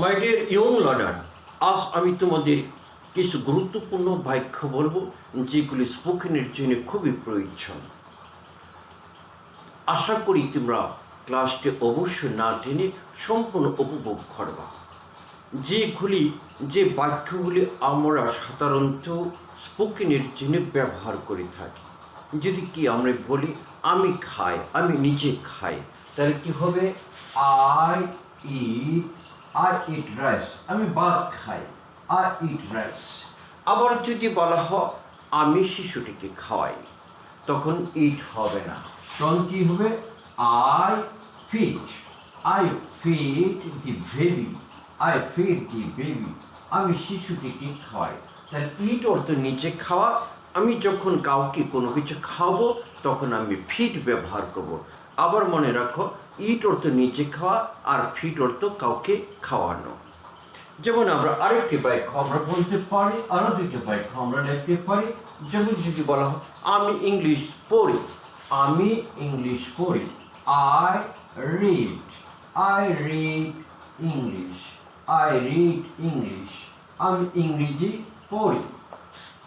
মাই dear young learner আজ আমি তোমাদের কিছু গুরুত্বপূর্ণ বাক্য বলব, যেগুলি স্পোকেনের জন্য খুবই প্রয়োজন। আশা করি তোমরা ক্লাসটি অবশ্যই না টেনে সম্পূর্ণ উপভোগ করবা। যেগুলি, যে বাক্যগুলি আমরা সাধারণত স্পোকেনের জন্য ব্যবহার করে থাকি। যদি কি আমরা বলি, আমি খাই, আমি নিজে খাই, তাহলে কি হবে? I eat I eat rice. আমি ভাত খাই আই ইট রাইস। আবার যদি বলা হয়, আমি শিশুটিকে খাওয়াই, তখন ইট হবে না। তখন কি হবে? I feed I feed the baby I feed the baby আমি শিশুটিকে খাওয়াই। তাহলে ইট অর্থ নিচে খাওয়া। আমি যখন কাউকে কোনো কিছু খাওয়াবো, তখন আমি ফিট ব্যবহার করব। আবার মনে রাখো ইট অর্থ নিচে খাওয়া আর ফিট অর্থ কাউকে খাওয়ানো। যেমন আমরা আরেকটি বাক্য আমরা বলতে পারি, আরও দুটি বাক্য আমরা লিখতে পারি। যেমন যদি বলা হয়, আমি ইংলিশ পড়ি, আমি ইংলিশ পড়ি। I read I read English I read English আমি ইংরেজি পড়ি।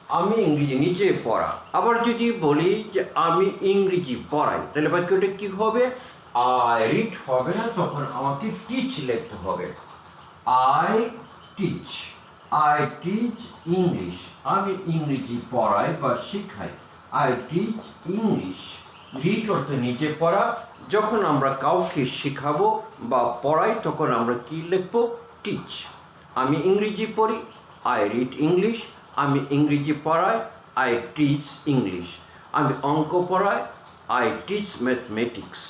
আমি ইংরেজি নিজে পড়া। আবার যদি বলি যে আমি ইংরেজি পড়াই, তাহলে বাক্যটা কি হবে? আই রিড হবে না, তখন আমাকে টিচ লিখতে হবে। I teach I teach English আমি ইংরেজি পড়াই বা শেখাই। আই টিচ ইংলিশ রিড অর্থ নিজে পড়া। যখন আমরা কাউকে শেখাবো বা পড়াই, তখন আমরা কি লিখব? টিচ আমি ইংরেজি পড়ি আই রিড ইংলিশ আমি ইংরেজি পড়াই আই টিচ ইংলিশ আমি অঙ্ক পড়াই আই টিচ ম্যাথমেটিক্স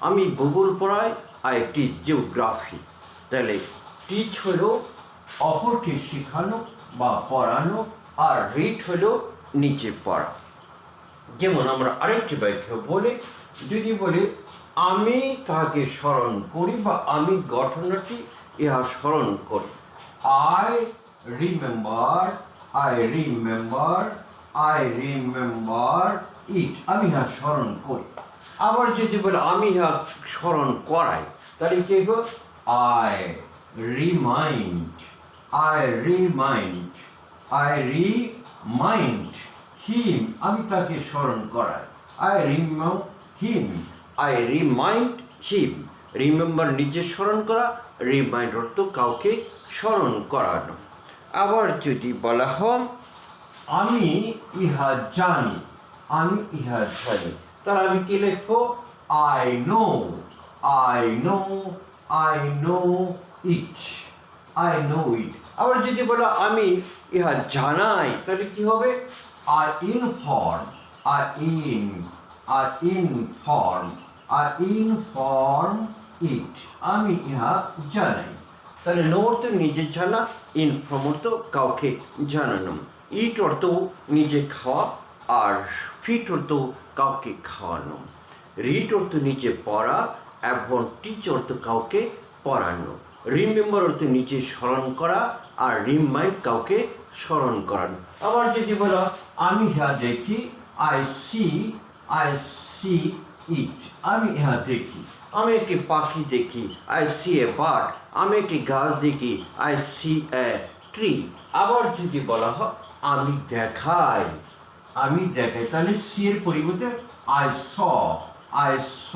আমি ভূগোল পড়াই আই টিচ জিওগ্রাফি। তাহলে টিচ হলো অপরকে শেখানো বা পড়ানো আর রিড হলো নিচে পড়া। যেমন আমরা আরেকটি বাক্য বলি, যদি বলি, আমি তাকে স্মরণ করি বা আমি ঘটনাটি ইহা স্মরণ করি। I remember I remember I remember it আমি ইহা স্মরণ করি। আবার যদি বলে, আমি ইহা স্মরণ করাই, তাহলে কি I remind I remind I remind him আমি তাকে স্মরণ করাই। I remind him I remind him remember নিজে স্মরণ করা রিমাইন্ড অর্থ কাউকে স্মরণ করানো। আবার যদি বলা হয়, আমি ইহা জানি, আমি ইহা জানি তাহলে আমি কি লিখব I know I know I know it I know it আবার যদি বলো আমি ইহা জানাই, তাহলে কি হবে? I inform I in I inform I inform it আমি ইহা জানাই। তাহলে নো অর্থ নিজে জানা ইনফর্ম অর্থ কাউকে জানানো। ইট অর্থ নিজে খাওয়া আর ফিট অর্থ কাউকে খাওয়ানো। রিট অর্থ নিজে পড়া এবং টিচ অর্থ কাউকে পড়ানো। রিমেম্বার অর্থ নিজে স্মরণ করা আর রিমাইন্ড কাউকে স্মরণ করানো। আবার যদি বলো, আমি হ্যাঁ দেখি I see I see it আমি ইহা দেখি। আমি একটি পাখি দেখি আই সি এ বার্ড আমি একটি গাছ দেখি আই সি এ ট্রি আবার যদি বলা হয়, আমি দেখাই। আমি দেখাই, তাহলে সি এর পরিবর্তে আই স আই স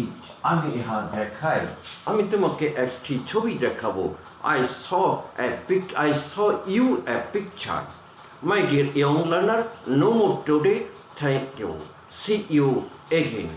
ইট আমি ইহা দেখাই। আমি তোমাকে একটি ছবি দেখাবো। I saw a pic I saw you a picture my dear young learner no more today thank you see you again